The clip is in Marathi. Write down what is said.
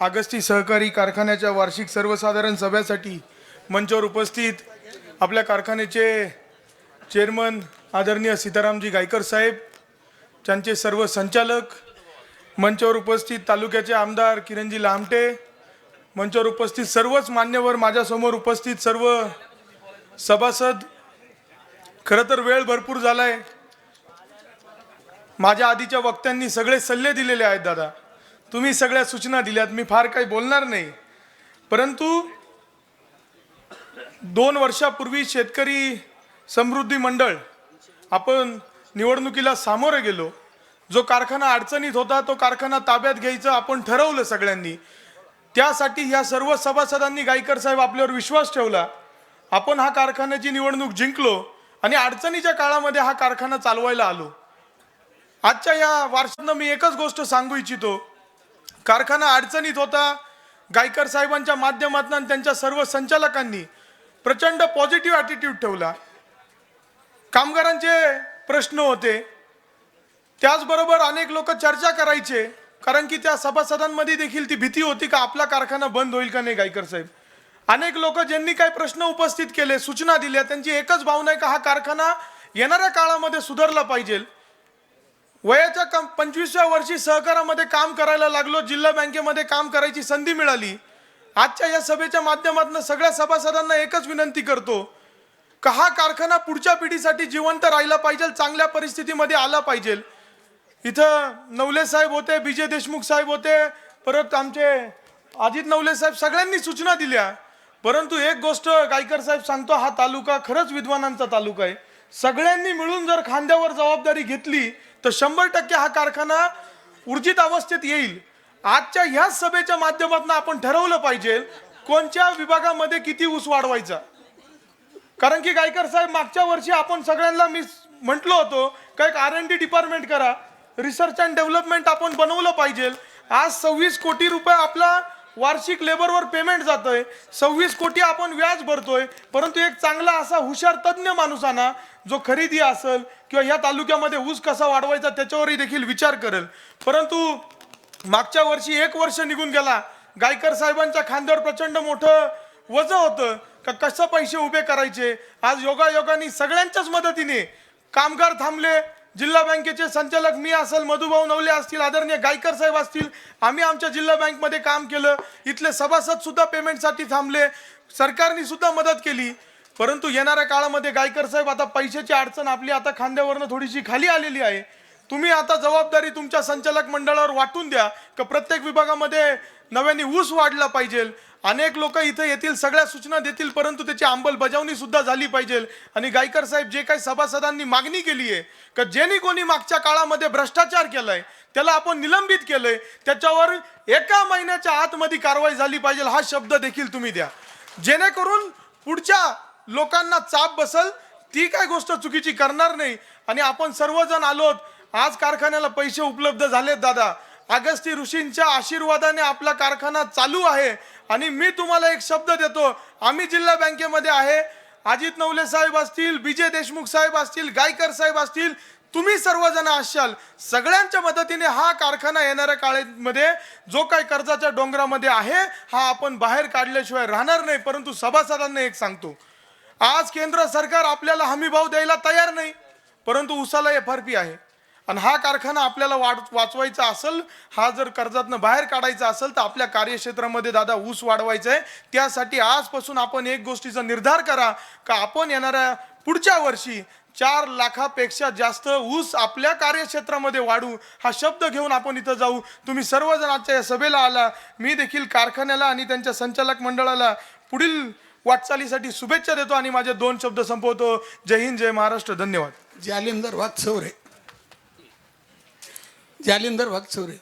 आगस्ती सहकारी कारखान्याच्या वार्षिक सर्वसाधारण सभेसाठी मंचावर उपस्थित आपल्या कारखान्याचे चेअरमन आदरणीय सीतारामजी गायकर साहेब त्यांचे सर्व संचालक मंचावर उपस्थित तालुक्याचे आमदार किरणजी लामटे मंचावर उपस्थित सर्वच मान्यवर माझ्यासमोर उपस्थित सर्व सभासद खरं तर वेळ भरपूर झाला आहे माझ्या आधीच्या वक्त्यांनी सगळे सल्ले दिलेले आहेत दादा. तुम्ही सगळ्या सूचना दिल्यात मी फार काही बोलणार नाही. परंतु दोन वर्षापूर्वी शेतकरी समृद्धी मंडळ आपण निवडणुकीला सामोरे गेलो. जो कारखाना अडचणीत होता तो कारखाना ताब्यात घ्यायचं आपण ठरवलं सगळ्यांनी. त्यासाठी ह्या सर्व सभासदांनी गायकर साहेब आपल्यावर विश्वास ठेवला. आपण हा कारखान्याची निवडणूक जिंकलो आणि अडचणीच्या काळामध्ये हा कारखाना चालवायला आलो. आजच्या या वार्षांना मी एकच गोष्ट सांगू इच्छितो. कारखाना अडचणीत होता. गायकर साहेबांच्या माध्यमातून आणि त्यांच्या सर्व संचालकांनी प्रचंड पॉझिटिव्ह ॲटिट्यूड ठेवला. कामगारांचे प्रश्न होते. त्याचबरोबर अनेक लोक चर्चा करायचे. कारण की त्या सभासदांमध्ये देखील ती भीती होती का आपला कारखाना बंद होईल का नाही गायकर साहेब. अनेक लोक ज्यांनी काही प्रश्न उपस्थित केले सूचना दिल्या त्यांची एकच भावना आहे का हा कारखाना येणाऱ्या काळामध्ये सुधारला पाहिजे. वयाच्या कम पंचवीसव्या वर्षी सहकारामध्ये काम करायला लागलो जिल्हा बँकेमध्ये काम करायची संधी मिळाली. आजच्या या सभेच्या माध्यमातून सगळ्या सभासदांना एकच विनंती करतो का हा कारखाना पुढच्या पिढीसाठी जिवंत राहिला पाहिजे चांगल्या परिस्थितीमध्ये आला पाहिजे. इथं नवले साहेब होते विजय देशमुख साहेब होते परत आमचे अजित नवले साहेब सगळ्यांनी सूचना दिल्या. परंतु एक गोष्ट गायकर साहेब सांगतो हा तालुका खरंच विद्वानांचा तालुका आहे. सगळ्यांनी मिळून जर खांद्यावर जबाबदारी घेतली तर शंभर टक्के हा कारखाना ऊर्जित अवस्थेत येईल. आजच्या ह्याच सभेच्या माध्यमातून आपण ठरवलं पाहिजे कोणत्या विभागामध्ये किती ऊस वाढवायचा. कारण की गायकर साहेब मागच्या वर्षी आपण सगळ्यांना मी म्हटलो होतो का एक आर एन डी डिपार्टमेंट करा. रिसर्च अँड डेव्हलपमेंट आपण बनवलं पाहिजे. आज सव्वीस कोटी रुपये आपला वार्षिक लेबरवर पेमेंट जातोय. सव्वीस कोटी आपण व्याज भरतोय. परंतु एक चांगला असा हुशार तज्ज्ञ माणूस आणा जो खरेदी असेल किंवा या तालुक्यामध्ये ऊस कसा वाढवायचा त्याच्यावरही देखील विचार करेल. परंतु मागच्या वर्षी एक वर्ष निघून गेला. गायकर साहेबांच्या खांद्यावर प्रचंड मोठं वजन होतं. का कसं पैसे उभे करायचे? आज योगायोगाने सगळ्यांच्याच मदतीने कामगार थांबले. जिल्हा बँकेचे संचालक मी असेल मधुभाऊ नवले असतील आदरणीय गायकर साहेब असतील आम्ही आमच्या जिल्हा बँकमध्ये काम केलं. इथले सभासद सुद्धा पेमेंटसाठी थांबले. सरकारने सुद्धा मदत केली. परंतु येणाऱ्या काळामध्ये गायकर साहेब आता पैशाची अडचण आपली आता खांद्यावरनं थोडीशी खाली आलेली आहे. तुम्ही आता जबाबदारी तुमच्या संचालक मंडळावर वाटून द्या का प्रत्येक विभागामध्ये नव्याने ऊस वाढला पाहिजे. अनेक लोक इथे येतील सगळ्या सूचना देतील परंतु त्याची अंमलबजावणी सुद्धा झाली पाहिजे. आणि गायकर साहेब जे काही सभासदांनी मागणी केली आहे का ज्यांनी कोणी मागच्या काळामध्ये भ्रष्टाचार केलाय त्याला आपण निलंबित केलंय त्याच्यावर एका महिन्याच्या आतमध्ये कारवाई झाली पाहिजे हा शब्द देखील तुम्ही द्या. जेणेकरून पुढच्या लोकांना चाप बसल ती काय गोष्ट चुकीची करणार नाही. आणि आपण सर्वजण आलोत आज कारखान्याला पैसे उपलब्ध झालेत दादा. अगस्ती ऋषींच्या आशीर्वादाने आपला कारखाना चालू आहे. आणि मी तुम्हाला एक शब्द देतो. आम्ही जिल्हा बँकेमध्ये आहे. अजित नवले साहेब असतील विजय देशमुख साहेब असतील गायकर साहेब असतील तुम्ही सर्वजण असाल. सगळ्यांच्या मदतीने हा कारखाना येणाऱ्या काळामध्ये जो काही कर्जाच्या डोंगरामध्ये आहे हा आपण बाहेर काढल्याशिवाय राहणार नाही. परंतु सभासदांना एक सांगतो. आज केंद्र सरकार आपल्याला हमी भाव द्यायला तयार नाही परंतु उसाला एफ आर पी आहे. आणि हा कारखाना आपल्याला वाढ वाचवायचा असेल हा जर कर्जातनं बाहेर काढायचा असेल तर आपल्या कार्यक्षेत्रामध्ये दादा ऊस वाढवायचा आहे त्यासाठी आजपासून आपण एक गोष्टीचा निर्धार करा का आपण येणाऱ्या पुढच्या वर्षी चार लाखापेक्षा जास्त ऊस आपल्या कार्यक्षेत्रामध्ये वाढू हा शब्द घेऊन आपण इथं जाऊ. तुम्ही सर्वजण आजच्या या सभेला आला. मी देखील कारखान्याला आणि त्यांच्या संचालक मंडळाला पुढील वाटचालीसाठी शुभेच्छा देतो आणि माझे दोन शब्द संपवतो. जय हिंद जय महाराष्ट्र. धन्यवाद. जालिंदर वागचौरे जालिंदर वागचौरे